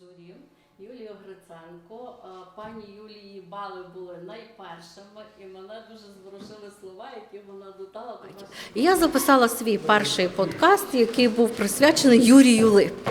журі Юлію Гриценко. Е, Пані Юлії бали були найпершими, і мене дуже зворушили слова, які вона додала. Я записала свій перший подкаст, який був присвячений Юрію Липі.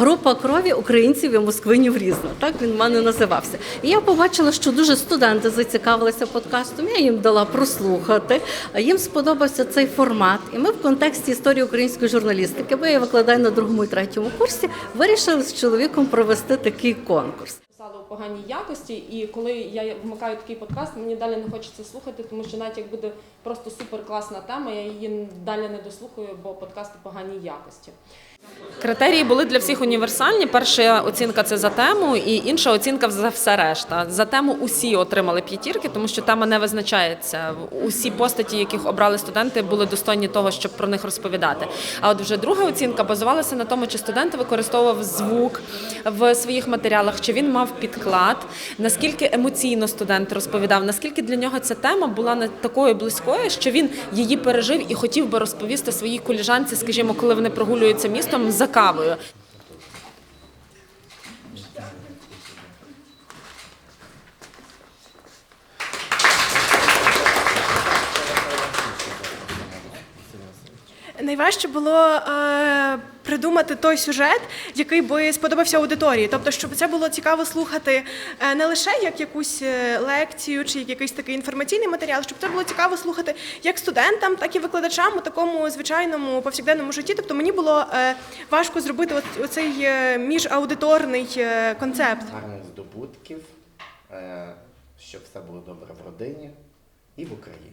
Група крові українців і москвинів різна. Так він в мене називався. І я побачила, що дуже студенти зацікавилися подкастом. Я їм дала прослухати. Їм сподобався цей формат. І ми в контексті історії української журналістики, бо я викладаю на другому і третьому курсі, вирішили з чоловіком провести такий конкурс. Писали у поганій якості, і коли я вмикаю такий подкаст, мені далі не хочеться слухати, тому що навіть як буде просто супер класна тема, я її далі не дослухаю, бо подкасти поганій якості. Критерії були для всіх універсальні. Перша оцінка це за тему, і інша оцінка за все решта. За тему усі отримали п'ятірки, тому що тема не визначається. Усі постаті, яких обрали студенти, були достойні того, щоб про них розповідати. А от вже друга оцінка базувалася на тому, чи студент використовував звук в своїх матеріалах, чи він мав підклад, наскільки емоційно студент розповідав, наскільки для нього ця тема була такою близькою, що він її пережив і хотів би розповісти своїй коліжанці, скажімо, коли вони прогулюються містом за кавою. Найважче було е, придумати той сюжет, який би сподобався аудиторії. Тобто, щоб це було цікаво слухати е, не лише як якусь е, лекцію чи як якийсь такий інформаційний матеріал, щоб це було цікаво слухати як студентам, так і викладачам у такому звичайному повсякденному житті. Тобто мені було е, важко зробити оцей міжаудиторний концепт. гарних здобутків, щоб все було добре в родині і в Україні.